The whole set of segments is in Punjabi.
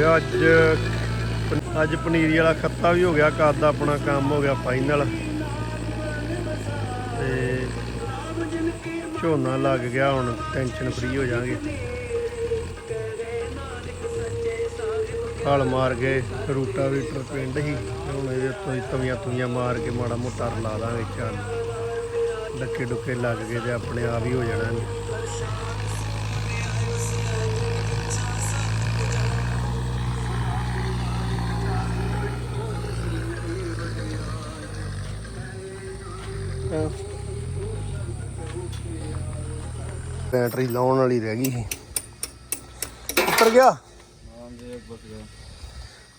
ਗਿਆ। ਅੱਜ ਅੱਜ ਪਨੀਰੀ ਵਾਲਾ ਖੱਤਾ ਵੀ ਹੋ ਗਿਆ ਕੱਦ ਦਾ ਆਪਣਾ ਕੰਮ ਹੋ ਗਿਆ ਫਾਈਨਲ ਤੇ ਝੋਨਾ ਲੱਗ ਗਿਆ ਹੁਣ ਟੈਨਸ਼ਨ ਫ੍ਰੀ ਹੋ ਜਾਾਂਗੇ। ਹਲ ਮਾਰ ਕੇ ਰੂਟਾ ਵੀਟਰ ਪਿੰਡ ਹੀ ਹੁਣ ਇਹਦੇ ਤੋਂ ਹੀ ਤਵੀਆਂ ਤੁਈਆਂ ਮਾਰ ਕੇ ਮਾੜਾ ਮੋਟਾ ਰਲਾ ਦਾਂਗੇ ਚੱਲ ਡੱਕੇ ਡੁੱਕੇ ਲੱਗ ਗਏ ਤੇ ਆਪਣੇ ਆਪ ਹੀ ਹੋ ਜਾਣਾ ਬੈਟਰੀ ਲਾਉਣ ਵਾਲੀ ਰਹਿ ਗਈ ਸੀ ਉੱਤਰ ਗਿਆ हाँ जी एक बच गया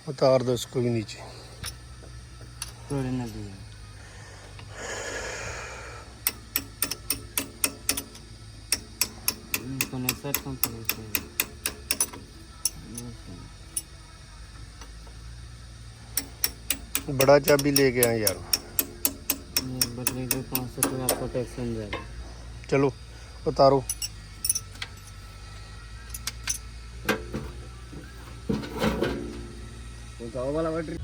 उतार दो इसको भी नीचे थोड़ी नदी है कनेक्टर कंपनी से बड़ा चाबी लेके आए यार ये बटरी के पाँच सौ रुपया प्रोटेक्शन जाएगा चलो उतारो वाला बैटरी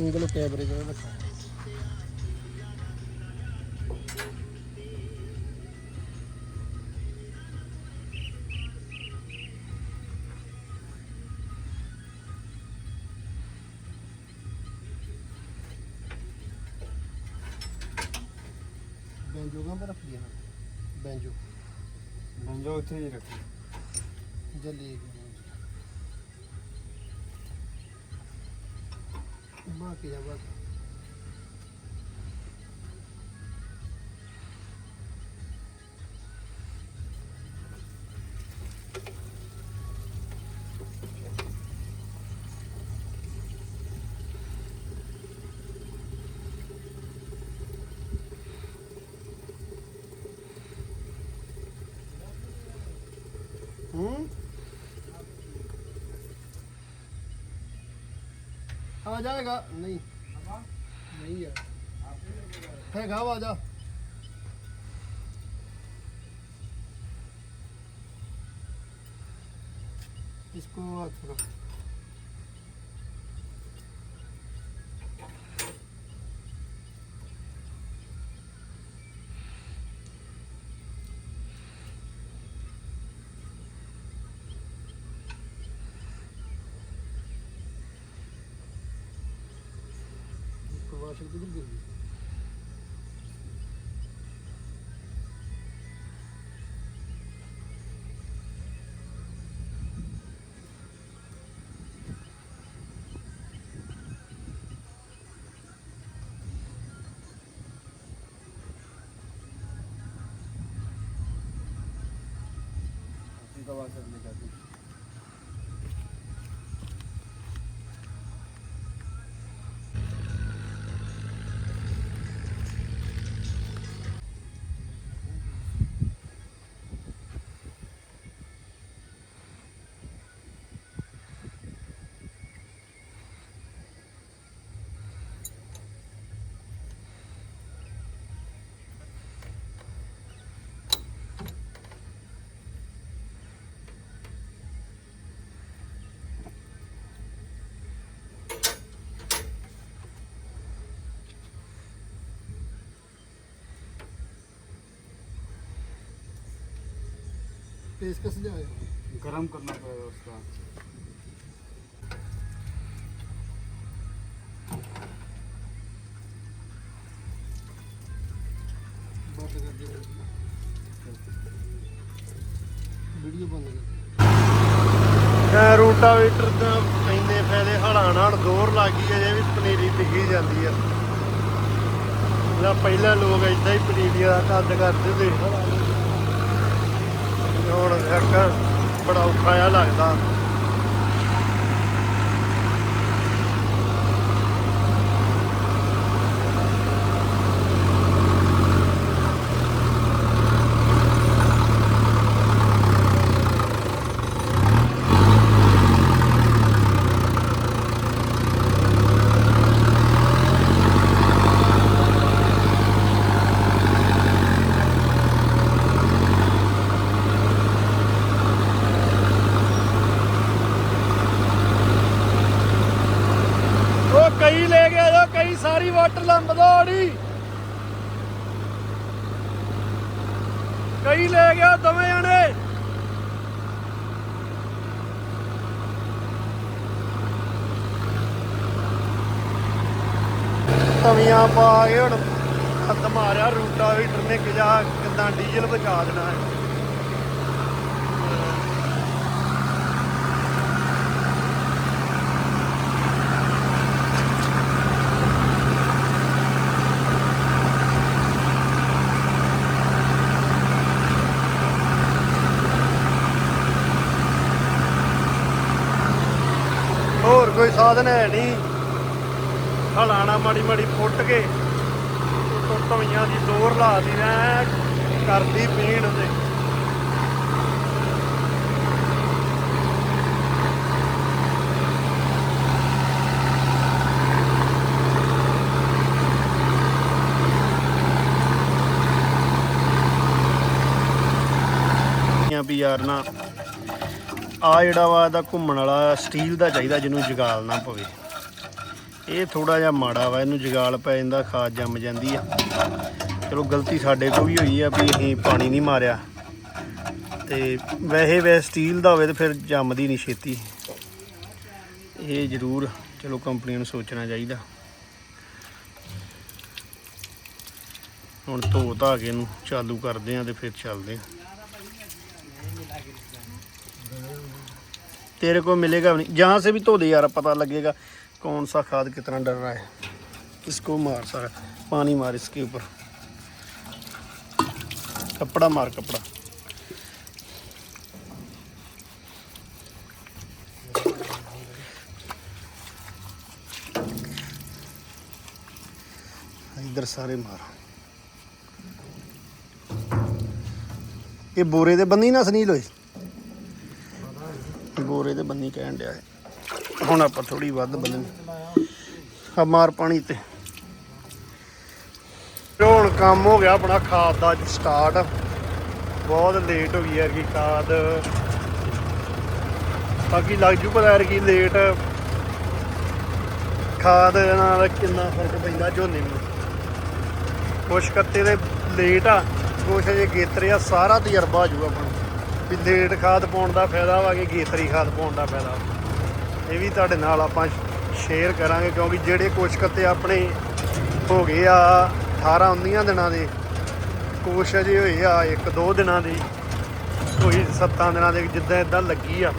इनको कैमरे जो रखा ਇੱਥੇ ਹੀ ਰੱਖੀ ਜਲੀ ਬਾਕੀ ਦਾ ਬਾਕੀ। आ जाएगा नहीं नहीं है है घाव आ जा इसको थोड़ा 습니다 गिर गई दवा सब लेकर पेचकस ले आए गरम करना पड़ेगा उसका बंद कर दिया वीडियो बंद कर ਰੂਟਾਵੇਟਰ ਦਾ ਇੰਨੇ ਫਾਇਦੇ ਹਲਾਂ ਨਾਲ ਦੋਰ ਲੱਗੀ ਅਜੇ ਵੀ ਪਨੀਰੀ ਡਿੱਗੀ ਜਾਂਦੀ ਆ ਜਿਹੜਾ ਪਹਿਲਾਂ ਲੋਕ ਏਦਾਂ ਹੀ ਪਨੀਰੀਆਂ ਦਾ ਕੱਦ ਕਰਦੇ ਤੇ ਹੁਣ ਇੱਕ ਬੜਾ ਔਖਾ ਜਿਹਾ ਲੱਗਦਾ। ਕਈ ਲੈ ਗਿਆ ਦੋਵੇਂ ਜਣੇ। ਤਵੀਆਂ ਪਾ ਕੇ ਹੁਣ ਹੱਥ ਮਾਰਿਆ ਰੂਟਾ ਵੀਟਰ ਨੇ ਕਿਜਾ ਕਿਦਾਂ ਡੀਜ਼ਲ ਬਚਾ ਦੇਣਾ ਹੈ ਹੋਰ ਕੋਈ ਸਾਧਨ ਹੈ ਨਹੀਂ। ਹਲਾਣਾ ਮਾੜੀ ਮਾੜੀ ਫੁੱਟ ਕੇ। ਟੁੱਟਵੀਆਂ ਦੀ ਜ਼ੋਰ ਲਾਦੀ ਐ, ਕਰਦੀ ਪੀਣ ਤੇ ਵੀ ਯਾਰ ਨਾ। ਆ ਜਿਹੜਾ ਵਾ ਇਹਦਾ ਘੁੰਮਣ ਵਾਲਾ ਸਟੀਲ ਦਾ ਚਾਹੀਦਾ ਜਿਹਨੂੰ ਜਗਾਲ ਨਾ ਪਵੇ। ਇਹ ਥੋੜਾ ਜਿਹਾ ਮਾੜਾ ਵਾ, ਇਹਨੂੰ ਜਗਾਲ ਪੈ ਜਾਂਦਾ, ਖਾਦ ਜੰਮ ਜਾਂਦੀ ਆ। ਚਲੋ ਗਲਤੀ ਸਾਡੇ ਤੋਂ ਵੀ ਹੋਈ ਆ ਵੀ ਅਸੀਂ ਪਾਣੀ ਨਹੀਂ ਮਾਰਿਆ। ਤੇ ਵੈਸੇ ਵੈ ਸਟੀਲ ਦਾ ਹੋਵੇ ਤੇ ਫਿਰ ਜੰਮਦੀ ਨਹੀਂ ਛੇਤੀ। ਇਹ ਜ਼ਰੂਰ ਚਲੋ ਕੰਪਨੀ ਨੂੰ ਸੋਚਣਾ ਚਾਹੀਦਾ। ਹੁਣ ਧੋ ਧਾ ਕੇ ਇਹਨੂੰ ਚਾਲੂ ਕਰਦੇ ਆ ਤੇ ਫਿਰ ਚੱਲਦੇ ਆ। तेरे को मिलेगा भी नहीं जहाँ से भी धो दे यार पता लगेगा कौन सा खाद कितना डर रहा है इसको मार सारा पानी मार इसके ऊपर कपड़ा मार कपड़ा इधर सारे मारो ये बोरे दे बंदी ना सनील होए ਬੋਰੇ ਦੇ ਬੰਨੀ ਕਹਿਣ ਡਿਆ ਹੈ ਹੁਣ ਆਪਾਂ ਥੋੜੀ ਵੱਧ ਬੰਨਣੀ ਆ ਮਾਰ ਪਾਣੀ ਤੇ। ਹੁਣ ਕੰਮ ਹੋ ਗਿਆ ਆਪਣਾ, ਖਾਦ ਦਾ ਸਟਾਰਟ ਬਹੁਤ ਲੇਟ ਹੋ ਗਈ ਹੈ ਕਿ ਖਾਦ। ਬਾਕੀ ਲੱਗ ਜੂ ਪਤਾ ਯਾਰ ਕੀ ਲੇਟ ਖਾਦ ਨਾਲ ਕਿੰਨਾ ਫ਼ਰਕ ਪੈਂਦਾ ਝੋਨੇ ਨੂੰ। ਕੁਛ ਕੱਤੇ ਦੇ ਲੇਟ ਆ, ਕੁਛ ਜੇ ਗੇਤਰੇ ਆ ਸਾਰਾ ਤਜਰਬਾ ਆ ਜੂ ਆਪਣਾ। ਵੀ ਲੇਟ ਖਾਦ ਪਾਉਣ ਦਾ ਫਾਇਦਾ ਵਾ ਕਿ ਗੇਤਰੀ ਖਾਦ ਪਾਉਣ ਦਾ ਫਾਇਦਾ ਵਾ। ਇਹ ਵੀ ਤੁਹਾਡੇ ਨਾਲ ਆਪਾਂ ਸ਼ੇਅਰ ਕਰਾਂਗੇ ਕਿਉਂਕਿ ਜਿਹੜੇ ਕੁਛ ਕੱਤੇ ਆਪਣੇ ਹੋ ਗਏ ਆ 18 19 ਦਿਨਾਂ ਦੇ, ਕੁਛ ਅਜੇ ਹੋਏ ਆ ਇੱਕ ਦੋ ਦਿਨਾਂ ਦੇ, ਕੋਈ 7 ਦਿਨਾਂ ਦੇ ਜਿੱਦਾਂ ਇਦਾਂ ਲੱਗੀ ਆ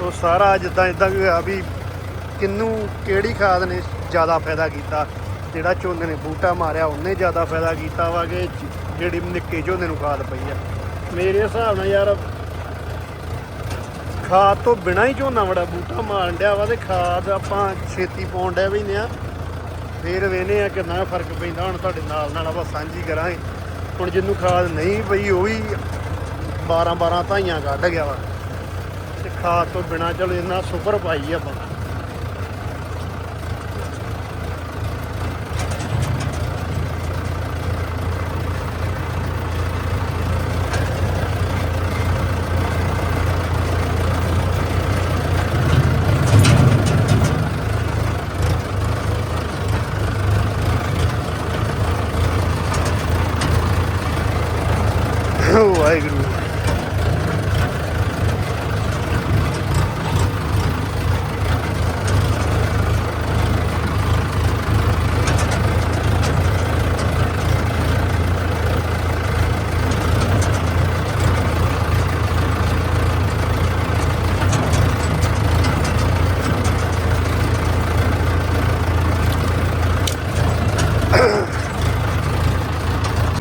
ਉਹ ਸਾਰਾ ਜਿੱਦਾਂ ਇਦਾਂ ਵੀ ਹੋਇਆ ਵੀ ਕਿੰਨੂੰ ਕਿਹੜੀ ਖਾਦ ਨੇ ਜ਼ਿਆਦਾ ਫਾਇਦਾ ਕੀਤਾ, ਜਿਹੜਾ ਝੋਨੇ ਨੇ ਬੂਟਾ ਮਾਰਿਆ ਉਹਨੇ ਜ਼ਿਆਦਾ ਫਾਇਦਾ ਕੀਤਾ ਵਾ ਕਿ ਜਿਹੜੀ ਨਿੱਕੇ ਝੋਨੇ ਨੂੰ ਖਾਦ ਪਈ ਆ ਮੇਰੇ ਹਿਸਾਬ ਨਾਲ ਯਾਰ, ਖਾਦ ਤੋਂ ਬਿਨਾ ਹੀ ਝੋਨਾ ਬੜਾ ਬੂਟਾ ਮਾਰਨ ਡਿਆ ਵਾ ਤੇ ਖਾਦ ਆਪਾਂ ਛੇਤੀ ਪਾਉਣ ਡਿਆ ਵੀ ਆ। ਫੇਰ ਵੇਨੇ ਆ ਕਿੰਨਾ ਫ਼ਰਕ ਪੈਂਦਾ ਹੁਣ ਤੁਹਾਡੇ ਨਾਲ ਨਾਲ ਆਪਾਂ ਸਾਂਝੀ ਕਰਾਂਗੇ। ਹੁਣ ਜਿੰਨੂੰ ਖਾਦ ਨਹੀਂ ਪਈ ਉਹ ਵੀ 12 12 ਧਾਈਆਂ ਕੱਢ ਗਿਆ ਵਾ। ਤੇ ਖਾਦ ਤੋਂ ਬਿਨਾ ਚਲੋ ਇੰਨਾ ਸੁਪਰ ਪਾਈ ਆਪਾਂ।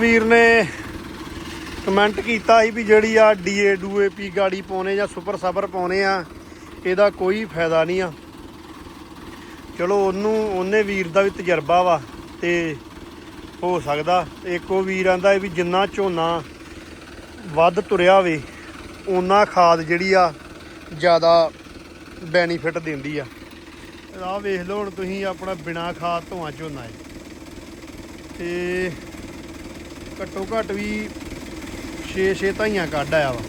ਵੀਰ ਨੇ ਕਮੈਂਟ ਕੀਤਾ ਸੀ ਵੀ ਜਿਹੜੀ ਆ ਡੀਏ ਡੂਏਪੀ ਗਾੜੀ ਪਾਉਣੇ ਜਾਂ ਸੁਪਰ ਸਬਰ ਪਾਉਣੇ ਆ, ਇਹਦਾ ਕੋਈ ਫਾਇਦਾ ਨਹੀਂ ਆ। ਚਲੋ ਉਹਨੂੰ, ਉਹਨੇ ਵੀਰ ਦਾ ਵੀ ਤਜਰਬਾ ਵਾ ਤੇ ਹੋ ਸਕਦਾ। ਇੱਕ ਉਹ ਵੀਰ ਆਂਦਾ ਵੀ ਜਿੰਨਾ ਝੋਨਾ ਵੱਧ ਤੁਰਿਆ ਹੋਵੇ ਉਹਨਾਂ ਖਾਦ ਜਿਹੜੀ ਆ ਜ਼ਿਆਦਾ ਬੈਨੀਫਿਟ ਦਿੰਦੀ ਆ। ਆਹ ਵੇਖ ਲਓ ਹੁਣ ਤੁਸੀਂ ਆਪਣਾ ਬਿਨਾ ਖਾਦ ਤੋਂ ਝੋਨਾ ਹੈ ਤੇ ਘੱਟੋ ਘੱਟ ਵੀ 6-6 ਧਾਈਆਂ ਕੱਢ ਆਇਆ ਵਾ।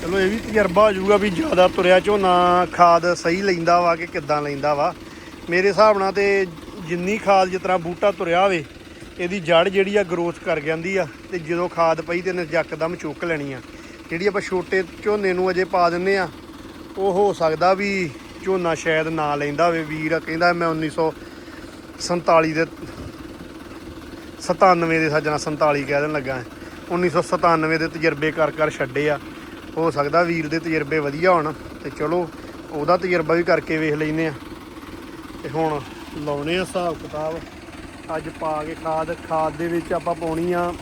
ਚਲੋ ਇਹ ਵੀ ਤਜਰਬਾ ਹੋ ਜਾਊਗਾ ਵੀ ਜ਼ਿਆਦਾ ਤੁਰਿਆ ਝੋਨਾ ਖਾਦ ਸਹੀ ਲੈਂਦਾ ਵਾ ਕਿ ਕਿੱਦਾਂ ਲੈਂਦਾ ਵਾ। ਮੇਰੇ ਹਿਸਾਬ ਨਾਲ ਤੇ ਜਿੰਨੀ ਖਾਦ ਜਿਸ ਤਰ੍ਹਾਂ ਬੂਟਾ ਤੁਰਿਆ ਹੋਵੇ, ਇਹਦੀ ਜੜ ਜਿਹੜੀ ਆ ਗਰੋਥ ਕਰ ਜਾਂਦੀ ਆ ਤੇ ਜਦੋਂ ਖਾਦ ਪਈ ਤੇ ਇਹਨੇ ਯਕਦਮ ਚੁੱਕ ਲੈਣੀ ਆ। ਜਿਹੜੀ ਆਪਾਂ ਛੋਟੇ ਝੋਨੇ ਨੂੰ ਅਜੇ ਪਾ ਦਿੰਨੇ ਆ, ਉਹ ਹੋ ਸਕਦਾ ਵੀ ਝੋਨਾ ਸ਼ਾਇਦ ਨਾ ਲੈਂਦਾ ਹੋਵੇ। ਵੀਰ ਕਹਿੰਦਾ ਮੈਂ 1947 ਦੇ 97 ਦੇ ਸੱਜਣਾ 47 ਕਹਿ ਦੇਣ ਲੱਗਾ 1997 ਦੇ ਤਜਰਬੇ ਕਰ ਕਰ ਛੱਡੇ ਆ। ਹੋ ਸਕਦਾ ਵੀਰ ਦੇ ਤਜਰਬੇ ਵਧੀਆ ਹੋਣ। ਤੇ ਚਲੋ, ਉਹਦਾ ਤਜਰਬਾ ਵੀ ਕਰਕੇ ਵੇਖ ਲੈਨੇ ਆ। ਤੇ ਹੁਣ ਲਾਉਣੇ ਆ ਹਿਸਾਬ ਕਿਤਾਬ। ਅੱਜ ਪਾ ਕੇ ਖਾਦ ਖਾਦ ਦੇ ਵਿੱਚ ਆਪਾਂ ਪਾਉਣੀ ਆ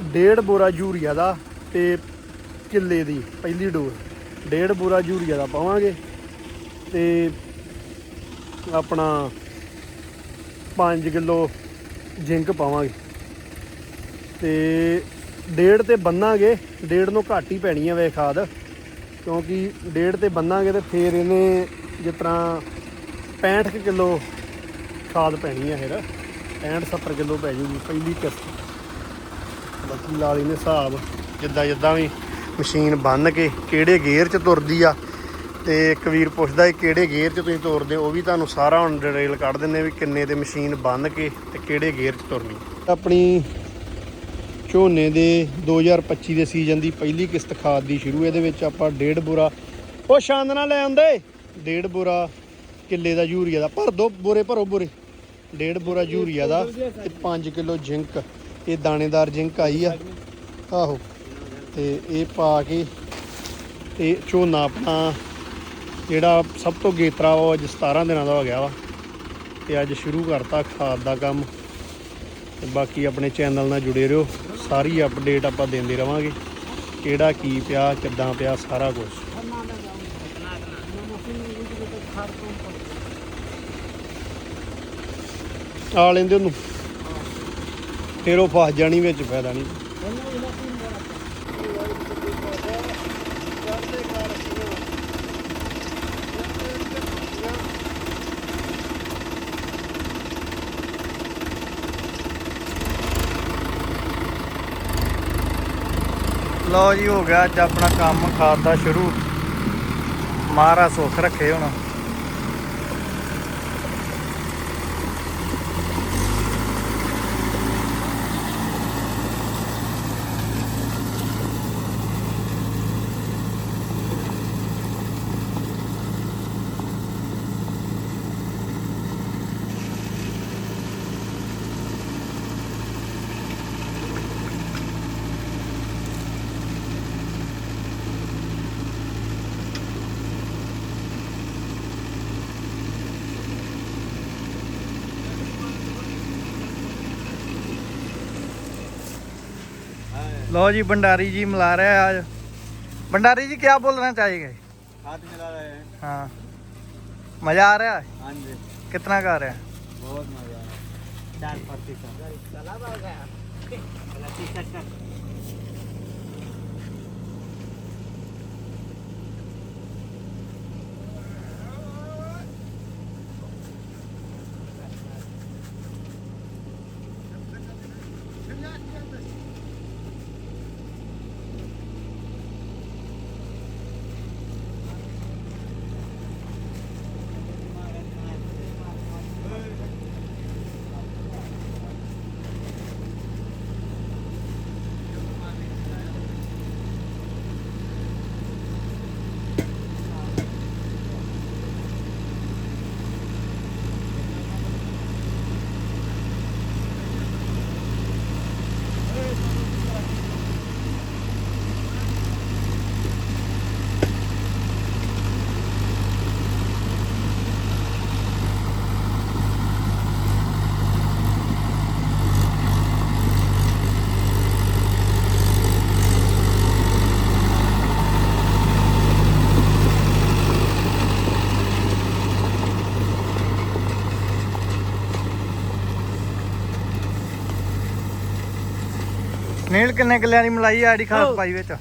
ਡੇਢ ਬੋਰਾ ਯੂਰੀਆ ਦਾ ਤੇ ਕਿੱਲੇ ਦੀ ਪਹਿਲੀ ਡੋਰ ਡੇਢ ਬੋਰਾ ਯੂਰੀਆ ਦਾ ਪਾਵਾਂਗੇ। ਤੇ ਆਪਣਾ 5 ਕਿਲੋ ਜ਼ਿੰਕ ਪਾਵਾਂਗੇ। ਤੇ ਡੇਢ ਤੇ ਬੰਨਾਂਗੇ, ਡੇਢ ਨੂੰ ਘੱਟ ਹੀ ਪੈਣੀ ਆ ਵੇ ਖਾਦ, ਕਿਉਂਕਿ ਡੇਢ ਤੇ ਬੰਨਾਂਗੇ ਤੇ ਫੇਰ ਇਹਨੇ ਜਿਸ ਤਰ੍ਹਾਂ 65 ਕਿਲੋ ਖਾਦ ਪੈਣੀ ਆ ਫਿਰ 65 70 ਕਿਲੋ ਪੈ ਜੂਗੀ ਪਹਿਲੀ ਕਿਸ਼ਤ। ਬਾਕੀ ਲਾ ਲੈਨੇ ਹਿਸਾਬ ਜਿੱਦਾਂ ਜਿੱਦਾਂ ਵੀ ਮਸ਼ੀਨ ਬੰਨ ਕੇ ਕਿਹੜੇ ਗੇਅਰ 'ਚ ਤੁਰਦੀ ਆ ਤੇ ਇੱਕ ਵੀਰ ਪੁੱਛਦਾ ਇਹ ਕਿਹੜੇ ਗੇਅਰ 'ਚ ਤੁਸੀਂ ਤੁਰਦੇ ਹੋ? ਉਹ ਵੀ ਤੁਹਾਨੂੰ ਸਾਰਾ ਹੁਣ ਡਿਟੇਲ ਕੱਢ ਦਿੰਨੇ ਵੀ ਕਿੰਨੇ ਤੇ ਮਸ਼ੀਨ ਬੰਨ ਕੇ ਤੇ ਕਿਹੜੇ ਗੇਅਰ 'ਚ ਤੁਰਨੀ। ਆਪਣੀ ਝੋਨੇ ਦੇ 2025 ਦੇ ਸੀਜ਼ਨ ਦੀ ਪਹਿਲੀ ਕਿਸ਼ਤ ਖਾਦ ਦੀ ਸ਼ੁਰੂ, ਇਹਦੇ ਵਿੱਚ ਆਪਾਂ ਡੇਢ ਬੁਰਾ। ਉਹ ਛਾਂਦ ਨਾਲ ਲੈ ਆਉਂਦੇ। ਡੇਢ ਬੁਰਾ ਕਿੱਲੇ ਦਾ ਯੂਰੀਆ ਦਾ। ਭਰ ਦੋ, ਬੋਰੇ ਭਰੋ ਬੋਰੇ। ਡੇਢ ਬੋਰਾ ਯੂਰੀਆ ਦਾ ਤੇ 5 ਕਿਲੋ ਜ਼ਿੰਕ। ਇਹ ਦਾਣੇਦਾਰ ਜ਼ਿੰਕ ਆਈ ਆ। ਆਹੋ। ਤੇ ਇਹ ਪਾ ਕੇ ਤੇ ਝੋਨਾ ਆਪਣਾ ਜਿਹੜਾ ਸਭ ਤੋਂ ਗੇਤਰਾ ਵਾ, ਉਹ ਅੱਜ 17 ਦਿਨਾਂ ਦਾ ਹੋ ਗਿਆ ਵਾ। ਤੇ ਅੱਜ ਸ਼ੁਰੂ ਕਰਤਾ ਖਾਦ ਦਾ ਕੰਮ। ਤੇ ਬਾਕੀ ਆਪਣੇ ਚੈਨਲ ਨਾਲ ਜੁੜੇ ਰਹੋ। ਸਾਰੀ ਅਪਡੇਟ ਆਪਾਂ ਦਿੰਦੇ ਰਵਾਂਗੇ। ਕਿਹੜਾ, ਕੀ ਪਿਆ, ਕਿੱਦਾਂ ਪਿਆ, ਸਾਰਾ ਕੁਝ ਆ ਲੈਂਦੇ ਉਹਨੂੰ। ਫਿਰ ਉਹ ਫਸ ਜਾਣੀ, ਵਿੱਚ ਫਾਇਦਾ ਨਹੀਂ। ਲਓ ਜੀ ਹੋ ਗਿਆ ਅੱਜ ਆਪਣਾ ਕੰਮ ਖਾਦ ਦਾ ਸ਼ੁਰੂ। ਮਹਾਰਾਜ ਸੁੱਖ ਰੱਖੇ ਹੁਣ। लो जी भंडारी जी मिला रहे हैं आज। भंडारी जी क्या बोलना चाहिए हाथ मिला रहे हैं। हाँ। मज़ा आ रहा है? हाँ जी। कितना का रहा है? बहुत मज़ा आ रहा है। चार प्रतिशत ਨੀਲ ਕਿੰਨੇ ਕਿੱਲਿਆਂ ਦੀ ਮਲਾਈ ਆ ਜਿਹੜੀ ਖਾਸ ਪਾਈ ਵਿੱਚ?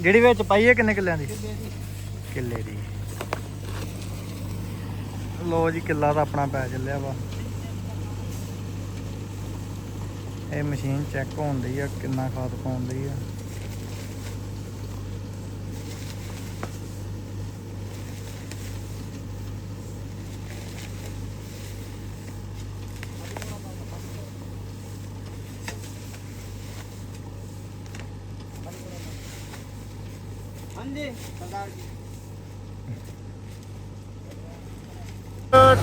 ਜਿਹੜੀ ਵਿੱਚ ਪਾਈ ਹੈ ਕਿੰਨੇ ਕਿੱਲਿਆਂ ਦੀ? ਕਿੱਲੇ ਦੀ। ਲੋ ਜੀ ਕਿੱਲਾ ਤਾਂ ਆਪਣਾ ਪੈ ਚੱਲਿਆ ਵਾ। ਇਹ ਮਸ਼ੀਨ ਚੈੱਕ ਹੁੰਦੀ ਆ ਕਿੰਨਾ ਖਾਦ ਪਾਉਂਦੀ ਆ।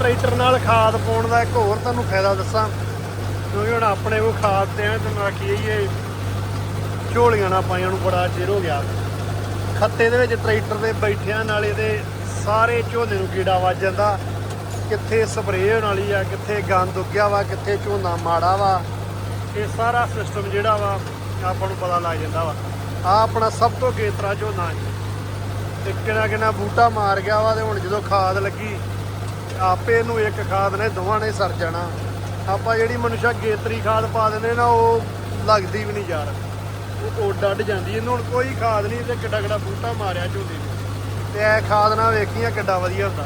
ਟਰੈਕਟਰ ਨਾਲ ਖਾਦ ਪਾਉਣ ਦਾ ਇੱਕ ਹੋਰ ਤੁਹਾਨੂੰ ਫਾਇਦਾ ਦੱਸਾਂ। ਕਿਉਂਕਿ ਹੁਣ ਆਪਣੇ ਕੋਲ ਖਾਦ ਤੇ ਐ ਤੁਹਾਨੂੰ ਆਖੀਏ ਜੀ, ਇਹ ਝੋਲੀਆਂ ਨਾਲ ਪਾਈਆਂ ਨੂੰ ਬੜਾ ਚਿਰ ਹੋ ਗਿਆ। ਖੱਤੇ ਦੇ ਵਿੱਚ ਟਰੈਕਟਰ ਦੇ ਬੈਠਿਆਂ ਨਾਲ ਇਹਦੇ ਸਾਰੇ ਝੋਨੇ ਨੂੰ ਕੀੜਾ ਵੱਜ ਜਾਂਦਾ। ਕਿੱਥੇ ਸਪਰੇਅ ਹੋਣ ਵਾਲੀ ਆ, ਕਿੱਥੇ ਗੰਦ ਉੱਗਿਆ ਵਾ, ਕਿੱਥੇ ਝੋਨਾ ਮਾੜਾ ਵਾ। ਇਹ ਸਾਰਾ ਸਿਸਟਮ ਜਿਹੜਾ ਵਾ, ਆਪਾਂ ਨੂੰ ਪਤਾ ਲੱਗ ਜਾਂਦਾ ਵਾ। ਆ ਆਪਣਾ ਸਭ ਤੋਂ ਗੇਤਰਾ ਝੋਨਾ ਹੈ ਤੇ ਕਿਹੜਾ ਕਿਹੜਾ ਬੂਟਾ ਮਾਰ ਗਿਆ ਵਾ ਤੇ ਹੁਣ ਜਦੋਂ ਖਾਦ ਲੱਗੀ ਆਪੇ ਨੂੰ ਇੱਕ ਖਾਦ ਨੇ, ਦੋਵਾਂ ਨੇ ਸਰ ਜਾਣਾ। ਆਪਾਂ ਜਿਹੜੀ ਮਨੁਸ਼ਾ ਗੇਤਰੀ ਖਾਦ ਪਾ ਦਿੰਦੇ ਨਾ ਉਹ ਲੱਗਦੀ ਵੀ ਨਹੀਂ ਯਾਰ। ਉਹ ਉੱਡ ਅੱਡ ਜਾਂਦੀ ਇਹਨੂੰ ਹੁਣ ਕੋਈ ਖਾਦ ਨਹੀਂ ਤੇ ਕਿੱਡਾ ਕਿੱਡਾ ਬੂਟਾ ਮਾਰਿਆ ਝੋਨੇ ਨੂੰ। ਤੇ ਇਹ ਖਾਦ ਨਾਲ ਵੇਖੀਆਂ, ਕਿੱਡਾ ਵਧੀਆ ਹੁੰਦਾ।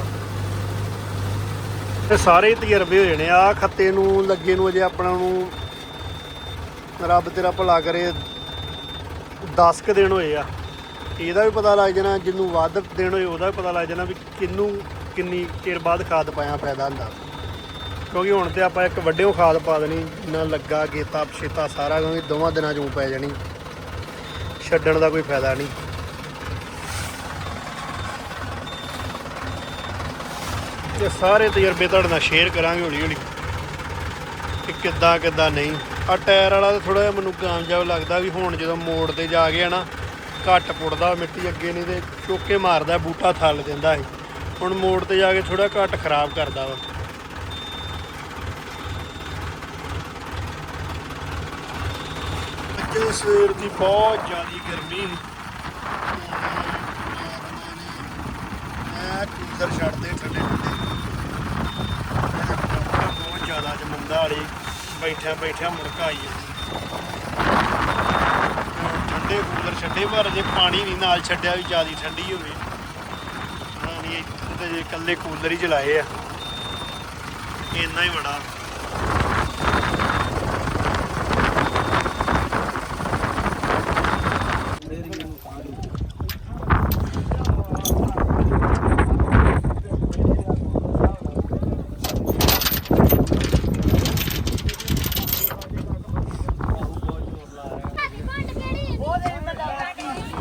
ਤੇ ਸਾਰੇ ਤਜਰਬੇ ਹੋ ਜਾਣੇ ਆ। ਖੱਤੇ ਨੂੰ, ਲੱਗੇ ਨੂੰ ਅਜੇ ਆਪਣਾ ਨੂੰ ਰੱਬ ਤੇਰਾ ਭਲਾ ਕਰੇ। 10 ਕ ਦਿਨ ਹੋਏ ਆ। ਇਹਦਾ ਵੀ ਪਤਾ ਲੱਗ ਜਾਣਾ, ਜਿੰਨੂੰ ਵੱਧ ਦਿਨ ਹੋਏ, ਉਹਦਾ ਵੀ ਪਤਾ ਲੱਗ ਜਾਣਾ ਵੀ ਕਿੰਨੂੰ ਕਿੰਨੀ ਚਿਰ ਬਾਅਦ ਖਾਦ ਪਾਇਆ ਫਾਇਦਾ ਹੁੰਦਾ? ਕਿਉਂਕਿ ਹੁਣ ਤੇ ਆਪਾਂ ਇੱਕ ਵੱਡਿਓ ਖਾਦ ਪਾ ਦੇਣੀ, ਨਾ ਲੱਗਾ, ਗੇਤਾ, ਪਛੇਤਾ ਸਾਰਾ, ਕਿਉਂਕਿ ਦੋਵਾਂ ਦਿਨਾਂ ਚੋਂ ਪੈ ਜਾਣੀ। ਛੱਡਣ ਦਾ ਕੋਈ ਫਾਇਦਾ ਨਹੀਂ। ਇਹ ਸਾਰੇ ਤਜਰਬੇ ਤੁਹਾਡੇ ਨਾਲ ਸ਼ੇਅਰ ਕਰਾਂਗੇ ਹੌਲੀ ਹੌਲੀ ਕਿ ਕਿੱਦਾਂ ਕਿੱਦਾਂ ਨਹੀਂ। ਆ ਟਾਇਰ ਵਾਲਾ ਤਾਂ ਥੋੜਾ ਜਿਹਾ ਮੈਨੂੰ ਕਾਮਯਾਬ ਲੱਗਦਾ ਵੀ ਹੁਣ ਜਦੋਂ ਮੋੜ ਤੇ ਜਾ ਗਿਆ ਨਾ, ਘੱਟ ਪੁੱਟਦਾ, ਮਿੱਟੀ ਅੱਗੇ ਨਹੀਂ ਤੇ ਚੋਕੇ ਮਾਰਦਾ, ਬੂਟਾ ਥੱਲ ਦਿੰਦਾ ਸੀ। ਹੁਣ ਮੋੜ ਤੇ ਜਾ ਕੇ ਥੋੜਾ ਘੱਟ ਖਰਾਬ ਕਰਦਾ ਵਾ। ਅੱਜ ਸਵੇਰ ਦੀ ਬਹੁਤ ਜ਼ਿਆਦੀ ਗਰਮੀ ਮੈਂ ਕੂਲਰ ਛੱਡਦੇ ਠੰਡੇ ਠੰਡੇ। ਬਹੁਤ ਜ਼ਿਆਦਾ ਜਮੰਦਾ ਵਾਲੀ ਬੈਠਿਆ ਬੈਠਿਆ ਮੁੜਕ ਆਈ ਹੈ ਠੰਡੇ ਕੂਲਰ ਛੱਡੇ ਪਰ ਜੇ ਪਾਣੀ ਨਹੀਂ, ਨਾਲ ਛੱਡਿਆ ਵੀ ਜ਼ਿਆਦੀ ਠੰਡੀ ਹੋਵੇ। ਤੇ ਜੇ ਇਕੱਲੇ ਕੂਲਰ ਹੀ ਚਲਾਏ ਆ। ਇੰਨਾ ਹੀ ਬੜਾ।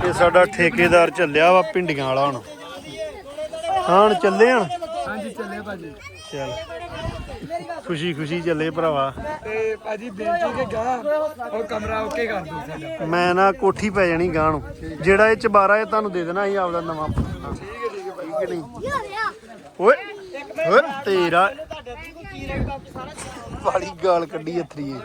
ਇਹ ਸਾਡਾ ਠੇਕੇਦਾਰ ਚੱਲਿਆ ਵਾ, ਪਿੰਡੀਆਂ ਵਾਲਾ ਹੁਣ। ਹਾਂ ਚੱਲੇ ਹਣ ਹਾਂਜੀ ਚੱਲੇ ਭਾਜੀ। ਚੱਲ। ਖੁਸ਼ੀ ਖੁਸ਼ੀ ਚੱਲੇ ਭਰਾਵਾ। ਤੇ ਭਾਜੀ ਬੇਨਤੀ ਕੇ ਗਾ ਉਹ ਕਮਰਾ ਓਕੇ ਕਰ ਦਿਓ ਸਾਡਾ। ਮੈਂ ਨਾ ਕੋਠੀ ਪੈ ਜਾਣੀ ਗਾਂ ਨੂੰ। ਜਿਹੜਾ ਇਹ ਚਬਾਰਾ ਇਹ ਤੁਹਾਨੂੰ ਦੇ ਦੇਣਾ ਅਸੀਂ ਆਪਦਾ ਨਵਾਂ ਠੀਕ ਹੈ ਠੀਕ ਹੈ ਠੀਕ ਹੈ ਨਹੀਂ? ਓਏ ਓਏ ਤੇਰਾ ਵਾਲੀ ਗਾਲ ਕੱਢੀ ਅਥਰੀਏ